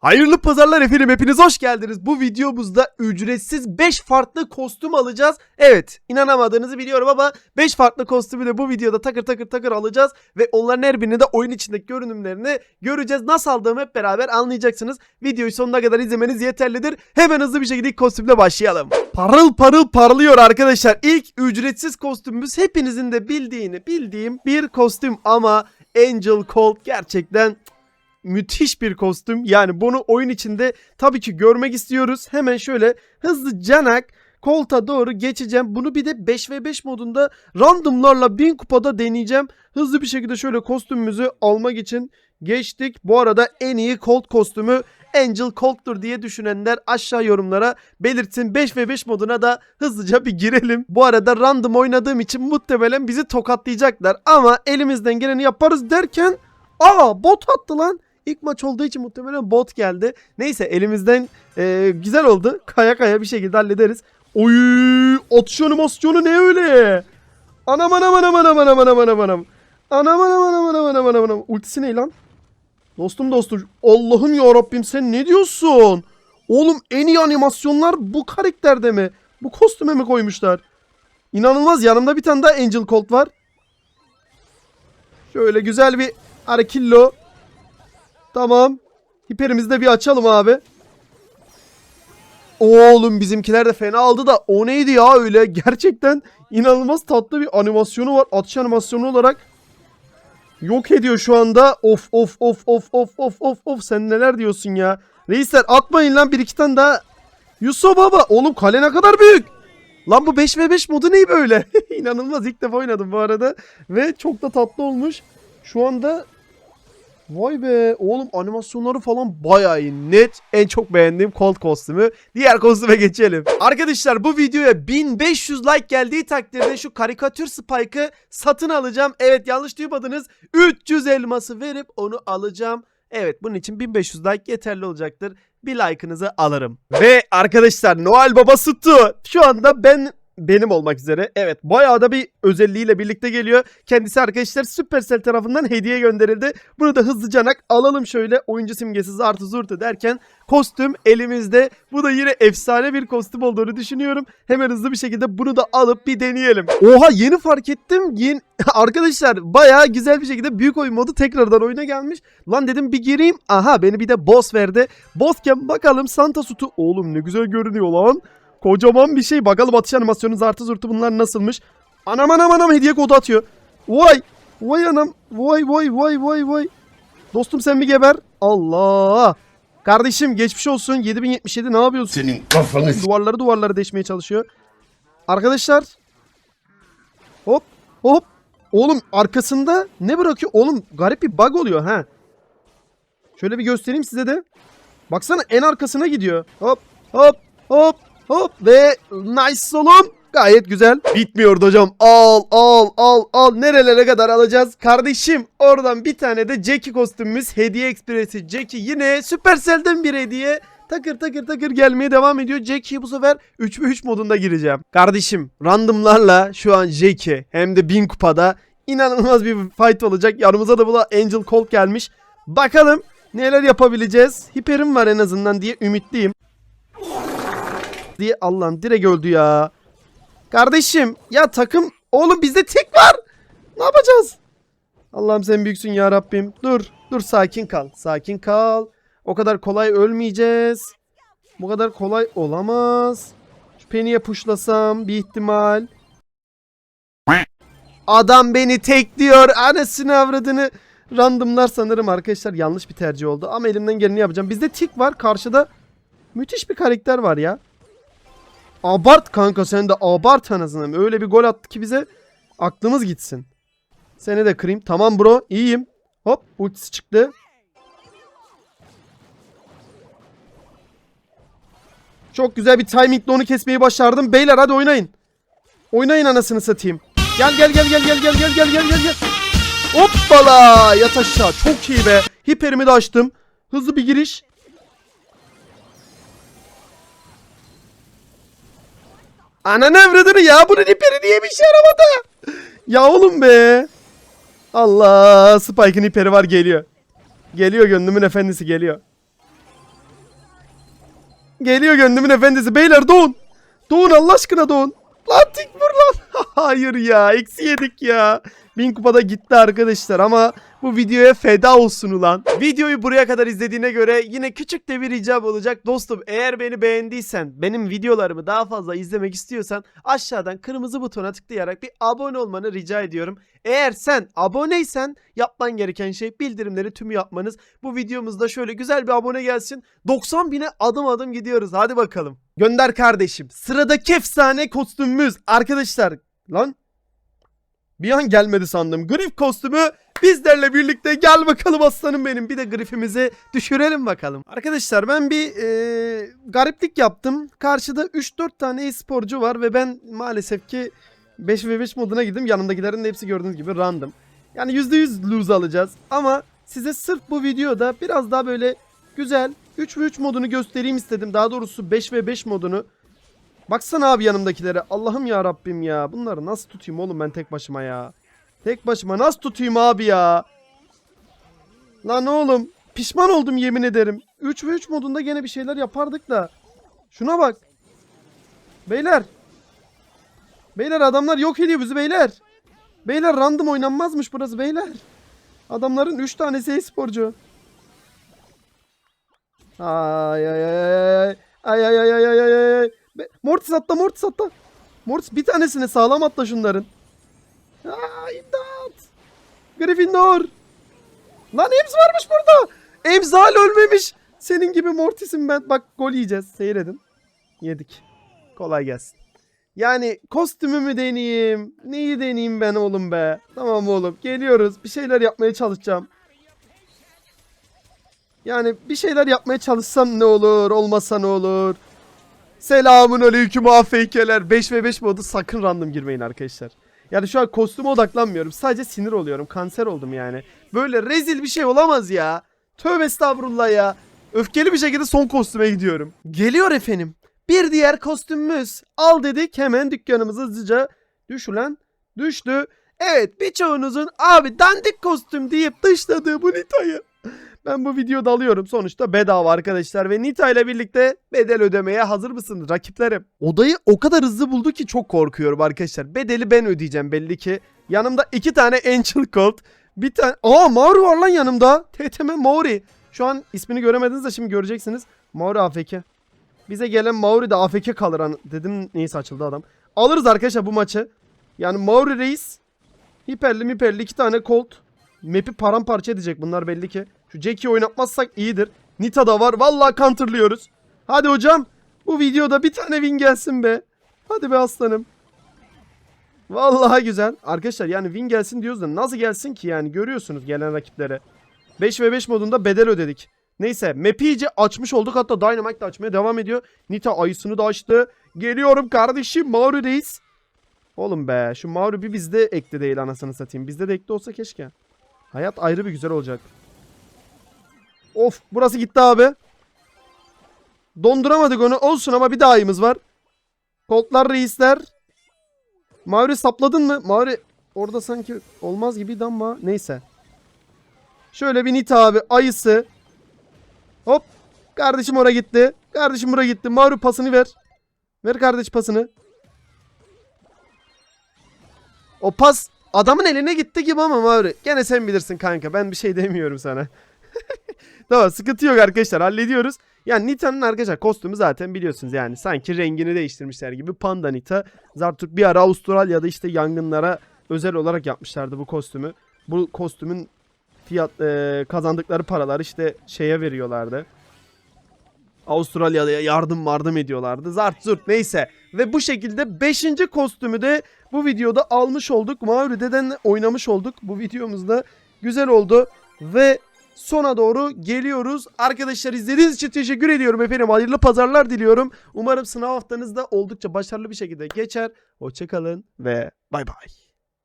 Hayırlı pazarlar efendim hepiniz hoş geldiniz. Bu videomuzda ücretsiz 5 farklı kostüm alacağız. Evet inanamadığınızı biliyorum ama 5 farklı kostümü de bu videoda takır takır takır alacağız. Ve onların her birini de oyun içindeki görünümlerini göreceğiz. Nasıl aldığımı hep beraber anlayacaksınız. Videoyu sonuna kadar izlemeniz yeterlidir. Hemen hızlı bir şekilde ilk kostümle başlayalım. Parıl parıl parlıyor arkadaşlar. İlk ücretsiz kostümümüz hepinizin de bildiğini bildiğim bir kostüm ama Angel Colt gerçekten müthiş bir kostüm. Yani bunu oyun içinde tabii ki görmek istiyoruz. Hemen şöyle hızlı canak kolta doğru geçeceğim. Bunu bir de 5v5 modunda randomlarla 1000 kupada deneyeceğim. Hızlı bir şekilde şöyle kostümümüzü almak için geçtik. Bu arada en iyi Colt kostümü Angel Colt'tur diye düşünenler aşağı yorumlara belirtsin. 5v5 moduna da hızlıca bir girelim. Bu arada random oynadığım için muhtemelen bizi tokatlayacaklar. Ama elimizden geleni yaparız derken Aa bot attı lan. İlk maç olduğu için muhtemelen bot geldi. Neyse elimizden e, güzel oldu. Kaya kaya bir şekilde hallederiz. Oy atış animasyonu ne öyle? Anam anam anam anam anam anam anam anam. Anam anam anam anam anam anam anam. Ultisi ne lan? Dostum dostum. Allah'ım ya Rabbim sen ne diyorsun? Oğlum en iyi animasyonlar bu karakterde mi? Bu kostüme mi koymuşlar? İnanılmaz yanımda bir tane daha Angel Colt var. Şöyle güzel bir Arkillo. Tamam. Hiperimizi de bir açalım abi. Oğlum bizimkiler de fena aldı da o neydi ya öyle? Gerçekten inanılmaz tatlı bir animasyonu var. Atış animasyonu olarak yok ediyor şu anda. Of of of of of of of of sen neler diyorsun ya? Reisler atmayın lan bir iki tane daha. Yusuf baba oğlum kale ne kadar büyük. Lan bu 5v5 modu ne böyle? İnanılmaz ilk defa oynadım bu arada. Ve çok da tatlı olmuş. Şu anda Vay be oğlum animasyonları falan bayağı iyi. Net en çok beğendiğim Colt kostümü. Diğer kostüme geçelim. Arkadaşlar bu videoya 1500 like geldiği takdirde şu karikatür Spike'ı satın alacağım. Evet yanlış duymadınız. 300 elması verip onu alacağım. Evet bunun için 1500 like yeterli olacaktır. Bir like'ınızı alırım. Ve arkadaşlar Noel Baba Sütü şu anda ben benim olmak üzere. Evet bayağı da bir özelliğiyle birlikte geliyor. Kendisi arkadaşlar Supercell tarafından hediye gönderildi. Bunu da hızlıcanak alalım şöyle. Oyuncu simgesi zartı zurtu derken kostüm elimizde. Bu da yine efsane bir kostüm olduğunu düşünüyorum. Hemen hızlı bir şekilde bunu da alıp bir deneyelim. Oha yeni fark ettim. Yeni... arkadaşlar bayağı güzel bir şekilde büyük oyun modu tekrardan oyuna gelmiş. Lan dedim bir gireyim. Aha beni bir de boss verdi. Bossken bakalım Santa Sutu. Oğlum ne güzel görünüyor lan. Kocaman bir şey. Bakalım atış animasyonu zartı zurtu bunlar nasılmış. Anam anam anam hediye kodu atıyor. Vay. Vay anam. Vay vay vay vay vay. Dostum sen bir geber. Allah. Kardeşim geçmiş olsun. 7077 ne yapıyorsun? Senin kafanı Duvarları duvarları deşmeye çalışıyor. Arkadaşlar. Hop hop. Oğlum arkasında ne bırakıyor? Oğlum garip bir bug oluyor ha. Şöyle bir göstereyim size de. Baksana en arkasına gidiyor. Hop hop hop hop ve nice oğlum. Gayet güzel. Bitmiyordu hocam. Al al al al. Nerelere kadar alacağız? Kardeşim oradan bir tane de Jackie kostümümüz. Hediye Express'i Jackie yine Supercell'den bir hediye. Takır takır takır gelmeye devam ediyor. Jackie'ye bu sefer 3v3 modunda gireceğim. Kardeşim randomlarla şu an Jackie hem de 1000 kupada inanılmaz bir fight olacak. Yanımıza da bu da Angel Colt gelmiş. Bakalım neler yapabileceğiz. Hiperim var en azından diye ümitliyim. Diye Allah'ım direkt öldü ya. Kardeşim ya takım oğlum bizde tek var. Ne yapacağız? Allah'ım sen büyüksün ya Rabbim. Dur dur sakin kal. Sakin kal. O kadar kolay ölmeyeceğiz. Bu kadar kolay olamaz. Şu Penny'e puşlasam bir ihtimal. Adam beni tekliyor. Anasını avradını. Randomlar sanırım arkadaşlar yanlış bir tercih oldu. Ama elimden geleni yapacağım. Bizde tik var. Karşıda müthiş bir karakter var ya. Abart kanka sen de abart anasını. Öyle bir gol attı ki bize aklımız gitsin. Seni de kırayım. Tamam bro iyiyim. Hop ultisi çıktı. Çok güzel bir timingle onu kesmeyi başardım. Beyler hadi oynayın. Oynayın anasını satayım. Gel gel gel gel gel gel gel gel gel gel gel. Hoppala yat aşağı. Çok iyi be. Hiperimi de açtım. Hızlı bir giriş. Ananı avradını ya bunun hiperi niye bir şey aramadı? Ya oğlum be. Allah Spike'ın hiperi var geliyor. Geliyor gönlümün efendisi geliyor. Geliyor gönlümün efendisi. Beyler doğun. Doğun Allah aşkına doğun. Lan tik vur lan. Hayır ya eksi yedik ya. Bin kupada gitti arkadaşlar ama bu videoya feda olsun ulan. Videoyu buraya kadar izlediğine göre yine küçük de bir ricam olacak. Dostum eğer beni beğendiysen, benim videolarımı daha fazla izlemek istiyorsan aşağıdan kırmızı butona tıklayarak bir abone olmanı rica ediyorum. Eğer sen aboneysen yapman gereken şey bildirimleri tümü yapmanız. Bu videomuzda şöyle güzel bir abone gelsin. 90 bine adım adım gidiyoruz. Hadi bakalım. Gönder kardeşim. Sıradaki efsane kostümümüz. Arkadaşlar lan bir an gelmedi sandım. Grif kostümü bizlerle birlikte gel bakalım aslanım benim. Bir de grifimizi düşürelim bakalım. Arkadaşlar ben bir e, gariplik yaptım. Karşıda 3-4 tane e-sporcu var ve ben maalesef ki 5 ve 5 moduna girdim. Yanımdakilerin de hepsi gördüğünüz gibi random. Yani %100 lose alacağız. Ama size sırf bu videoda biraz daha böyle güzel 3 ve 3 modunu göstereyim istedim. Daha doğrusu 5 ve 5 modunu. Baksana abi yanımdakilere. Allah'ım ya Rabbim ya. Bunları nasıl tutayım oğlum ben tek başıma ya. Tek başıma nasıl tutayım abi ya. Lan oğlum pişman oldum yemin ederim. 3 ve 3 modunda gene bir şeyler yapardık da. Şuna bak. Beyler. Beyler adamlar yok ediyor bizi beyler. Beyler random oynanmazmış burası beyler. Adamların 3 tanesi e-sporcu. Ay ay ay ay. Ay ay ay ay ay ay Mortis atla Mortis atla. Mortis bir tanesini sağlam atla şunların. Gryffindor. Lan Ems varmış burada. Ems hala ölmemiş. Senin gibi Mortis'im ben. Bak gol yiyeceğiz. Seyredin. Yedik. Kolay gelsin. Yani kostümümü deneyeyim. Neyi deneyeyim ben oğlum be. Tamam oğlum geliyoruz. Bir şeyler yapmaya çalışacağım. Yani bir şeyler yapmaya çalışsam ne olur, olmasa ne olur. Selamun aleyküm afeykeler. 5 ve 5 modu sakın random girmeyin arkadaşlar. Yani şu an kostüme odaklanmıyorum. Sadece sinir oluyorum. Kanser oldum yani. Böyle rezil bir şey olamaz ya. Tövbe estağfurullah ya. Öfkeli bir şekilde son kostüme gidiyorum. Geliyor efendim. Bir diğer kostümümüz. Al dedik hemen dükkanımıza hızlıca düşülen düştü. Evet birçoğunuzun abi dandik kostüm deyip dışladığı bu Nita'yı. Ben bu videoda alıyorum. Sonuçta bedava arkadaşlar ve Nita ile birlikte bedel ödemeye hazır mısınız rakiplerim? Odayı o kadar hızlı buldu ki çok korkuyorum arkadaşlar. Bedeli ben ödeyeceğim belli ki. Yanımda iki tane Angel Colt. Bir tane... Aa Mauri var lan yanımda. TTM Mauri. Şu an ismini göremediniz de şimdi göreceksiniz. Mauri AFK. Bize gelen Mauri de AFK kalır. Dedim neyse açıldı adam. Alırız arkadaşlar bu maçı. Yani Mauri Reis. Hiperli miperli iki tane Colt. Map'i paramparça edecek bunlar belli ki. Şu Jack'i oynatmazsak iyidir. Nita da var. Vallahi counterlıyoruz. Hadi hocam. Bu videoda bir tane win gelsin be. Hadi be aslanım. Vallahi güzel. Arkadaşlar yani win gelsin diyoruz da nasıl gelsin ki yani görüyorsunuz gelen rakiplere. 5 ve 5 modunda bedel ödedik. Neyse map'i iyice açmış olduk hatta Dynamite de açmaya devam ediyor. Nita ayısını da açtı. Geliyorum kardeşim Mauri Reis. Oğlum be şu Mauri bir bizde ekli değil anasını satayım. Bizde de ekli olsa keşke. Hayat ayrı bir güzel olacak. Of burası gitti abi. Donduramadık onu. Olsun ama bir daha ayımız var. Koltlar reisler. Mauri sapladın mı? Mauri orada sanki olmaz gibiydi ama neyse. Şöyle bir Nita abi ayısı. Hop. Kardeşim oraya gitti. Kardeşim buraya gitti. Mauri pasını ver. Ver kardeş pasını. O pas adamın eline gitti gibi ama Mauri. Gene sen bilirsin kanka. Ben bir şey demiyorum sana. tamam sıkıntı yok arkadaşlar. Hallediyoruz. Yani Nita'nın arkadaşlar kostümü zaten biliyorsunuz yani. Sanki rengini değiştirmişler gibi. Panda Nita. Zartürk bir ara Avustralya'da işte yangınlara özel olarak yapmışlardı bu kostümü. Bu kostümün fiyat e, kazandıkları paralar işte şeye veriyorlardı. Avustralya'ya yardım yardım ediyorlardı. Zart zurt neyse. Ve bu şekilde 5. kostümü de bu videoda almış olduk. Mauri Deden'le oynamış olduk. Bu videomuzda güzel oldu. Ve sona doğru geliyoruz. Arkadaşlar izlediğiniz için teşekkür ediyorum efendim. Hayırlı pazarlar diliyorum. Umarım sınav haftanız da oldukça başarılı bir şekilde geçer. Hoşçakalın ve bay bay.